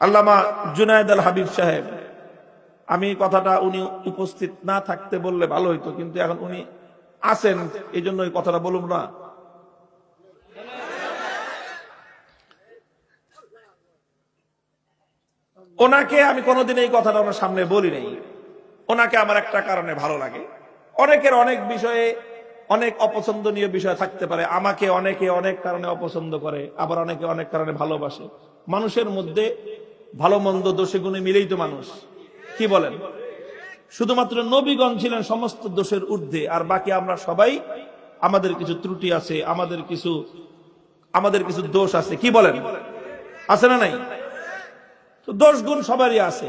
আল্লামা জুনায়দ আল হাবিব সাহেব, আমি কথাটা উনি উপস্থিত না থাকতে বললে ভালো হইতো, কিন্তু এখন উনি আছেন, এই জন্য ওই কথাটা বলুন না। ওনাকে আমি কোনোদিন এই কথাটা ওনার সামনে বলি নাই। ওনাকে আমার একটা কারণে ভালো লাগে। অনেকের অনেক বিষয়ে, অনেক অপছন্দনীয় বিষয় থাকতে পারে, আমাকে অনেকে অনেক কারণে অপছন্দ করে, আবার অনেকে অনেক কারণে ভালোবাসে। মানুষের মধ্যে ভালো মন্দ দোষে গুণে মিলেই তো মানুষ। কি বলেন? শুধুমাত্র নবীগণ ছিলেন সমস্ত দোষের ঊর্ধ্বে, আর বাকি আমরা সবাই আমাদের কিছু ত্রুটি আছে, আমাদের কিছু আমাদের কিছু দোষ আছে। কি বলেন? আছে না নাই? তো দোষ গুণ সবারই আছে।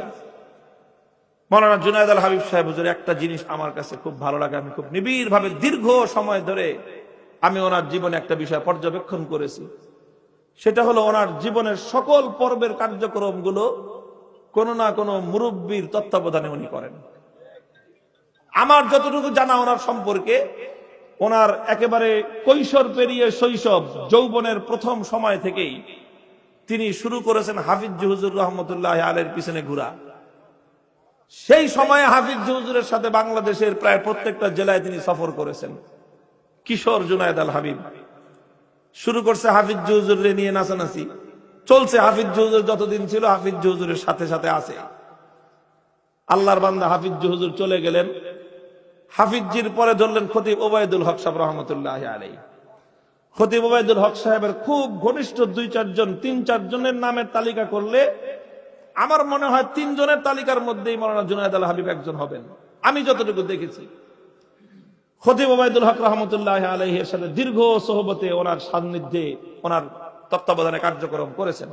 মৌলানা জুনায়দ আল হাবিব সাহেব একটা জিনিস আমার কাছে খুব ভালো লাগে, আমি খুব নিবিড় ভাবে দীর্ঘ সময় ধরে আমি ওনার জীবনে একটা বিষয় পর্যবেক্ষণ করেছি। সেটা হলো ওনার জীবনের সকল পর্বের কার্যক্রমগুলো কোনো না কোনো মুরব্বীর তত্ত্বাবধানে উনি করেন। আমার যতটুকু জানা ওনার সম্পর্কে, ওনার একেবারে কৈশোর পেরিয়ে শৈশব, যৌবনের প্রথম সময় থেকেই তিনি শুরু করেছেন হাফিজ জহুজুর রহমতুল্লাহ আলের পিছনে ঘোরা। সেই সময়ে হাফিজ জহুজুরের সাথে বাংলাদেশের প্রায় প্রত্যেকটা জেলায় তিনি সফর করেছেন। কিশোর জুনায়দ আল হাবিব। শুরু করছে হাফিজ জহুজুর নিয়ে নাচানাচি। চলছে হাফিজ জহুজুর যতদিন ছিল, হাফিজ জহুজুরের সাথে সাথে আছে। আল্লাহর বান্দা হাফিজ জহুজুর চলে গেলেন। হাফিজজির পরে ধরলেন খতিব ওবায়দুল হক সাহেব রহমতুল্লাহ আলাই খতিব ওবায়দুল হক সাহেবের খুব ঘনিষ্ঠ দুই চারজন তিন চারজনের নামের তালিকা করলে আমার মনে হয় তিনজনের তালিকার মধ্যেই মৌলানা জুনায়দ আল হাবিব একজন হবেন। আমি যতটুকু দেখেছি। খতিব ওবায়দুল হক রহমতুল্লাহ আলহের সাথে দীর্ঘ সহবতে ওনার সান্নিধ্যে ওনার তত্ত্বাবধানে কার্যক্রম করেছেন।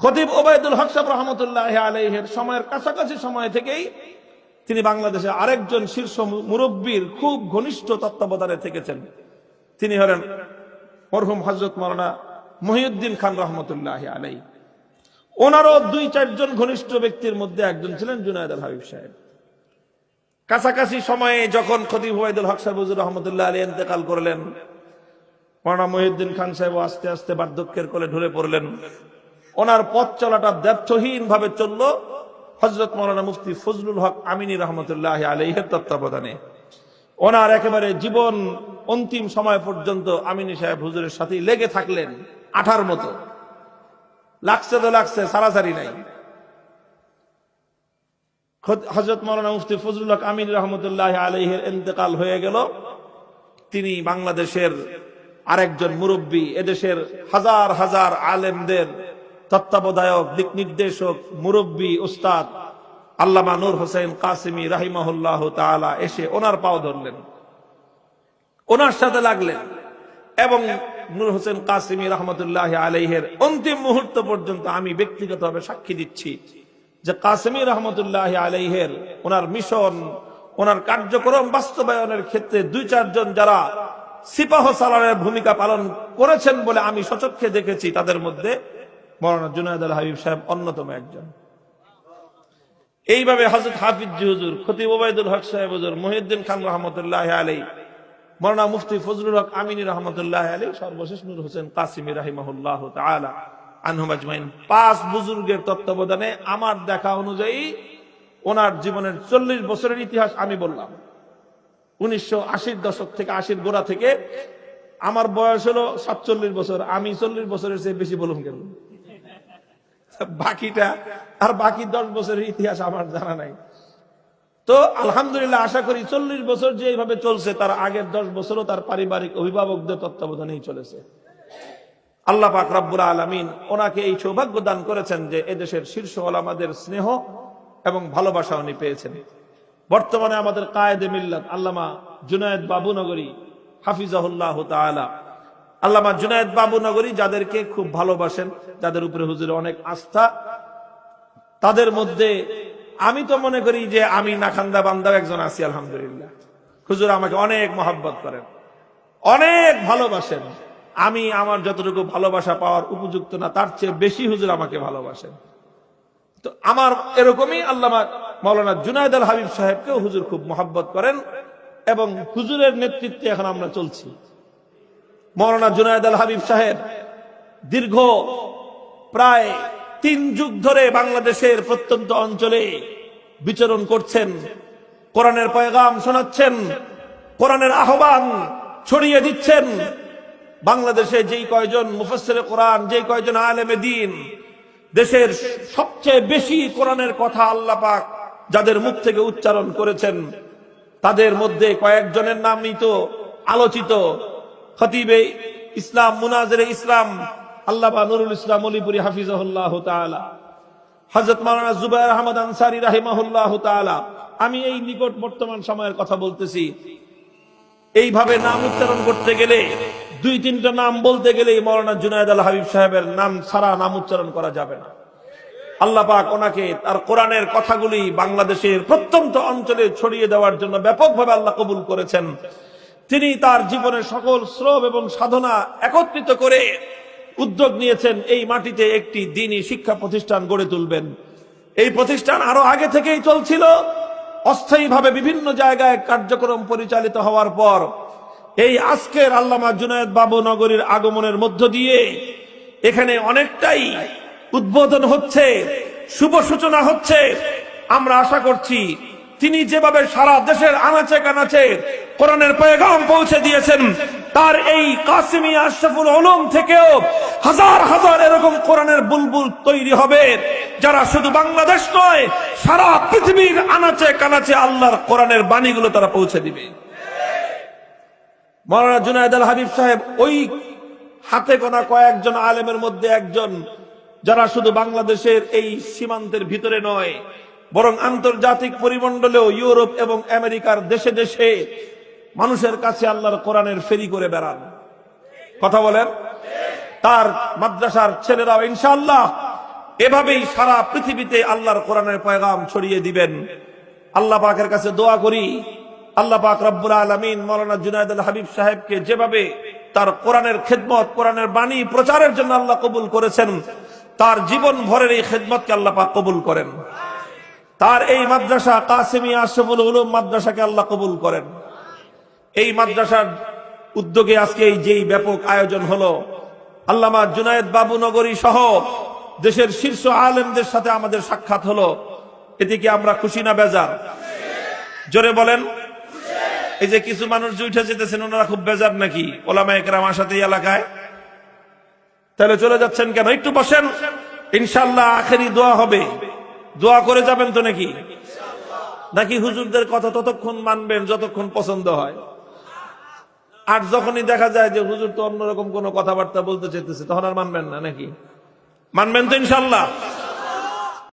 খতিব ওবায়দুল হক সাহেব রহমতুল্লাহ আলহের সময়ের কাছাকাছি সময় থেকেই তিনি বাংলাদেশে আরেকজন শীর্ষ মুরব্বীর খুব ঘনিষ্ঠ তত্ত্বাবধানে থেকেছেন। তিনি হলেন মরহুম হজরত মৌলানা মহিউদ্দিন খান রহমতুল্লাহ আলাই ওনারও দুই চারজন ঘনিষ্ঠ ব্যক্তির মধ্যে একজন ছিলেন জুনায়দ হাবিব সাহেব। কাছাকাছি সময়ে যখন খতিব হুবাইদুল হক সাহেব হুজুর রহমতুল্লাহ আলী ইন্তেকাল করলেন, মৌলানা মহিউদ্দিন খান সাহেব আস্তে আস্তে বার্ধক্যের কোলে ঢলে পড়লেন। ওনার পথ চলাটা ব্যর্থহীন ভাবে চলল হজরত মৌলানা মুফতি ফজলুল হক আমিনী রহমতুল্লাহ আলহের তত্ত্বাবধানে। ওনার একেবারে জীবন অন্তিম সময় পর্যন্ত আমিনী সাহেব হুজুরের সাথে লেগে থাকলেন আঠার মতো। লাগছে তো লাগছে, সারাসারি নাই। হজরত মৌলানা মুফতি ফজলুল হক আমিন রহমতুল্লাহ আলহের ইন্তেকাল হয়ে গেল। তিনি বাংলাদেশের আরেকজন মুরব্বী, এদেশের হাজার হাজার আলেমদের তত্ত্বাবধায়ক, দিক নির্দেশক, মুরব্বী উস্তাদ আল্লামা নূর হোসেন কাসিমি রাহিমাহুল্লাহ তাআলা এসে ওনার পাও ধরলেন। ওনার সাথে লাগলেন এবং নূর হোসেন কাসিমি রহমতুল্লাহ আলাইহের অন্তিম মুহূর্ত পর্যন্ত আমি ব্যক্তিগতভাবে সাক্ষী দিচ্ছি। যে কাসিমি রহমতুল্লাহ আলাইহের ওনার মিশন, ওনার কার্যক্রম বাস্তবায়নের ক্ষেত্রে দুই, চারজন যারা সিপাহ সালারের ভূমিকা পালন করেছেন বলে আমি সচক্ষে দেখেছি, তাদের মধ্যে মৌলানা জুনায়দ আল হাবিব সাহেব অন্যতম একজন। এইভাবে হজরত হাফিজ হুজুর, খতিব ওবায়দুল হক সাহেব হুজুর, মহিউদ্দিন খান রহমতুল্লাহ আলী মৌলানা মুফতি ফজলুল হক আমিনী রহমতুল্লাহ আলী সর্বশেষ নূর হোসেন কাসিমি রাহিমাহুল্লাহ তাআলা। পাঁচ বুজুর্গের তত্ত্বাবধানে আমার দেখা অনুযায়ী ওনার জীবনের চল্লিশ বছরের ইতিহাস আমি বললাম। উনিশশো আশির দশক থেকে, আশির গোড়া থেকে আমার বয়স হলো সাতচল্লিশ বছর, আমি চল্লিশ বছরের চেয়ে বেশি বলুন বাকিটা আর বাকি দশ বছরের ইতিহাস আমার জানা নাই। তো আলহামদুলিল্লাহ আশা করি চল্লিশ বছর যে এইভাবে চলছে, তার আগের দশ বছরও তার পারিবারিক অভিভাবকদের তত্ত্বাবধানেই চলেছে। আল্লাহ পাক রব্বুল আলমিন ওনাকে এই সৌভাগ্য দান করেছেন যে এদেশের শীর্ষ ওলামাদের স্নেহ এবং ভালোবাসা উনি পেয়েছেন। বর্তমানে আমাদের কায়েদে মিল্লাত আল্লামা জুনায়দ বাবুনগরী হাফিজাহুল্লাহ তাআলা। আল্লামা জুনায়দ বাবুনগরী যাদেরকে খুব ভালোবাসেন, যাদের উপরে হুজুরের অনেক আস্থা, তাদের মধ্যে আমি তো মনে করি যে আমি নাখান্দা বান্দাও একজন আছি, আলহামদুলিল্লাহ। হুজুর আমাকে অনেক মহাব্বত করেন, অনেক ভালোবাসেন। আমি আমার যতটুকু ভালোবাসা পাওয়ার উপযুক্ত না, তার চেয়ে বেশি হুজুর আমাকে ভালোবাসেন। তো আমার এরকমই আল্লামা মৌলানা জুনায়দ আল হাবিব সাহেবকেও হুজুর খুব মহাব্বত করেন এবং হুজুরের নেতৃত্বে এখন আমরা চলছি। মৌলানা জুনায়দ আল হাবিব সাহেব দীর্ঘ প্রায় তিন যুগ ধরে বাংলাদেশের প্রত্যন্ত অঞ্চলে বিচরণ করছেন, কোরআনের পয়গাম শোনাচ্ছেন, কোরআনের আহ্বান ছড়িয়ে দিচ্ছেন বাংলাদেশে যেই কয়জন মুফসসিরে কোরআন, যেই কয়জন আলেমে দিন, দেশের সবচেয়ে বেশি কোরআনের কথা আল্লাহ পাক যাদের মুখ থেকে উচ্চারণ করেছেন, তাদের মধ্যে কয়েকজনের নামই তো আলোচিত। খতিবে ইসলাম, মুনাজের ইসলাম আল্লামা নুরুল ইসলাম অলিপুরি হাফিজাহুল্লাহ তাআলা, হযরত মাওলানা জুবাইর আহমদ আনসারী রাহিমাহুল্লাহ তাআলা, আমি এই নিকট বর্তমান সময়ের কথা বলতেছি। এইভাবে নাম উচ্চারণ করতে গেলে দুই তিনটা নাম বলতে গেলে মৌলানা জুনায়দ আল হাবিব সাহেবের নাম ছাড়া নাম উচ্চারণ করা যাবে না। আল্লাহ পাক ওনাকে তার কোরআনের কথাগুলি বাংলাদেশের প্রত্যন্ত অঞ্চলে ছড়িয়ে দেওয়ার জন্য ব্যাপকভাবে আল্লাহ কবুল করেছেন। তিনি তার জীবনের সকল শ্রম এবং সাধনা একত্রিত করে উদ্যোগ নিয়েছেন, এই মাটিতে একটি দিনই শিক্ষা প্রতিষ্ঠান গড়ে তুলবেন। এই প্রতিষ্ঠান আরও আগে থেকেই চলছিল। অস্থায়ীভাবে বিভিন্ন জায়গায় কার্যক্রম পরিচালিত হওয়ার পর এই আজকের আল্লামা জুনায়দ বাবু নগরীর আগমনের মধ্য দিয়ে এখানে অনেকটাই উদ্বোধন হচ্ছে, শুভ সূচনা হচ্ছে। আমরা আশা করছি তিনি যেভাবে সারা দেশের আনাচে কানাচে কোরআনের পয়গাম পৌঁছে দিয়েছেন, তার এই কাসিমি আশরাফুল আলম থেকেও হাজার হাজার এরকম কোরআনের বুলবুল তৈরি হবে, যারা শুধু বাংলাদেশ নয়, সারা পৃথিবীর আনাচে কানাচে আল্লাহর কোরআনের বাণীগুলো তারা পৌঁছে দিবে। মৌলানা জুনায়দ আল হাবিব সাহেব, ওই হাতে গোনা কয়েকজন আলেমের মধ্যে একজন, যারা শুধু বাংলাদেশের এই সীমান্তের ভিতরে নয়, বরং আন্তর্জাতিক পরিমণ্ডলেও ইউরোপ এবং আমেরিকার দেশে দেশে মানুষের কাছে আল্লাহর কোরআনের ফেরি করে বেড়ান। কথা বলেন? তার মাদ্রাসার ছেলেরাও ইনশাআল্লাহ এভাবেই সারা পৃথিবীতে আল্লাহর কোরআনের পয়গাম ছড়িয়ে দিবেন। আল্লাহ পাকের কাছে দোয়া করি আল্লাহ পাক রব্বুল আলমিন মৌলানা জুনায়দ আল হাবিব সাহেবকে যেভাবে তার কোরআনের খেদমত, কোরআনের বাণী প্রচারের জন্য আল্লাহ কবুল করেছেন, তার জীবন ভরের এই খেদমতকে আল্লাহ পাক কবুল করেন। তার এই মাদ্রাসা কাসেমি আশরফুল উলুম মাদ্রাসাকে আল্লাহ কবুল করেন। এই মাদ্রাসার উদ্যোগে আজকে এই যেই ব্যাপক আয়োজন হলো, আল্লামা জুনায়েদ বাবু নগরী সহ দেশের শীর্ষ আলেমদের সাথে আমাদের সাক্ষাৎ হলো। এতে কি আমরা খুশি না বেজার? জোরে বলেন এই যে কিছু মানুষ যে যেতেছেন, ওনারা খুব বেজার নাকি? ওলামা একরাম আসাতে এলাকায়? তাহলে চলে যাচ্ছেন কেন? একটু বসেন। ইনশাল্লাহ আখেরি দোয়া হবে। দোয়া করে যাবেন তো নাকি? নাকি হুজুরদের কথা ততক্ষণ মানবেন যতক্ষণ পছন্দ হয়? আর যখনই দেখা যায় যে হুজুর তো অন্যরকম কোনো কথাবার্তা বলতে চাইতেছে, তখন আর মানবেন না নাকি? মানবেন তো ইনশাল্লাহ